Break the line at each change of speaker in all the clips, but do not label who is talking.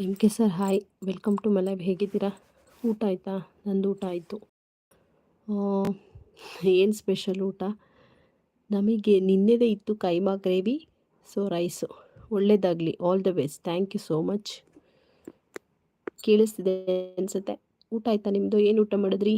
M K sir, hi. Welcome to my live ಹೇಗಿದ್ದೀರಾ? ಊಟ ಆಯಿತಾ? ನಂದು ಊಟ ಆಯಿತು. ಏನು ಸ್ಪೆಷಲ್ ಊಟ? ನಮಗೆ ನಿನ್ನೆದೇ ಇತ್ತು ಕೈಮಾ ಗ್ರೇವಿ, ಸೊ ರೈಸು. ಒಳ್ಳೆಯದಾಗಲಿ all the best. Thank you so much. ಕೇಳಿಸ್ತಿದೆ ಅನಿಸುತ್ತೆ. ಊಟ ಆಯಿತಾ ನಿಮ್ಮದು ಏನು ಊಟ ಮಾಡಿದ್ರಿ?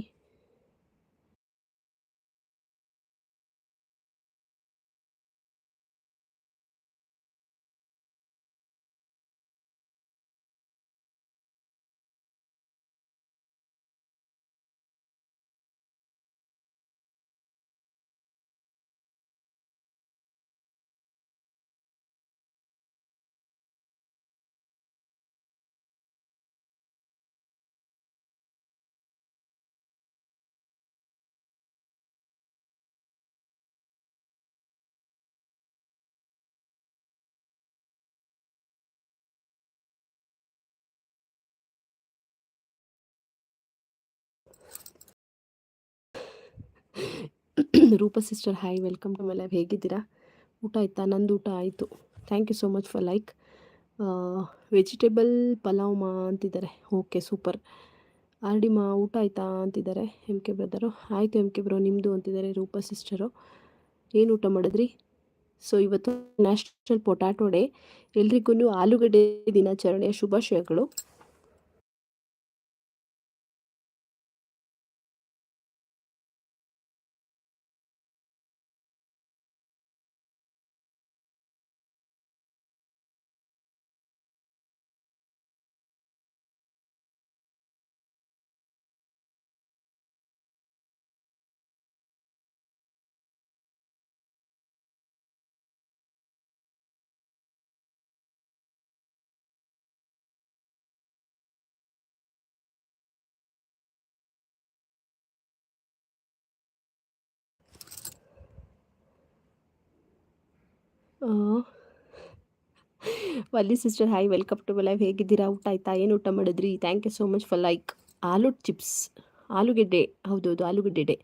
Roopa sister hi welcome to my ಹೇಗಿದ್ದೀರಾ? ಊಟ ಆಯಿತಾ? ನಂದು ಊಟ ಆಯಿತು. Thank you so much for like vegetable pulao ಮಾ ಅಂತಿದ್ದಾರೆ. ಓಕೆ ಸೂಪರ್ ಆರ್ ಮಾ, ಊಟ ಆಯಿತಾ ಅಂತಿದ್ದಾರೆ ಎಂ ಕೆ ಬ್ರದರು ಆಯಿತು ಎಂ ಕೆ ಬ್ರೋ ನಿಮ್ಮದು ಅಂತಿದ್ದಾರೆ ರೂಪ ಸಿಸ್ಟರು ಏನು ಊಟ ಮಾಡಿದ್ರಿ? ಸೊ ಇವತ್ತು ನ್ಯಾಷನಲ್ ಪೊಟ್ಯಾಟೊ ಡೇ ಎಲ್ರಿಗೂ ಆಲೂಗಡ್ಡೆ ದಿನಾಚರಣೆಯ ಶುಭಾಶಯಗಳು. Valli sister hi welcome to live ಹೇಗಿದ್ದೀರಾ? ಊಟ ಆಯ್ತಾ? ಏನು ಊಟ ಮಾಡಿದ್ರಿ? Thank you so much for like aloo chips ಆಲೂಗೆಡ್ಡೆ, ಹೌದೌದು, ಆಲೂಗೆಡ್ಡೆ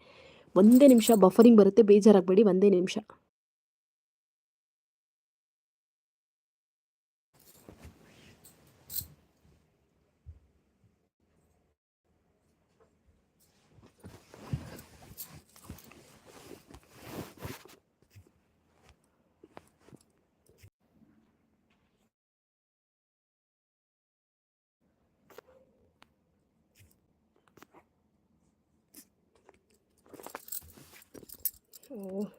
ಒಂದೇ ನಿಮಿಷ ಬಫರಿಂಗ್ ಬರುತ್ತೆ, ಬೇಜಾರಾಗಬೇಡಿ, ಒಂದೇ ನಿಮಿಷ. 哦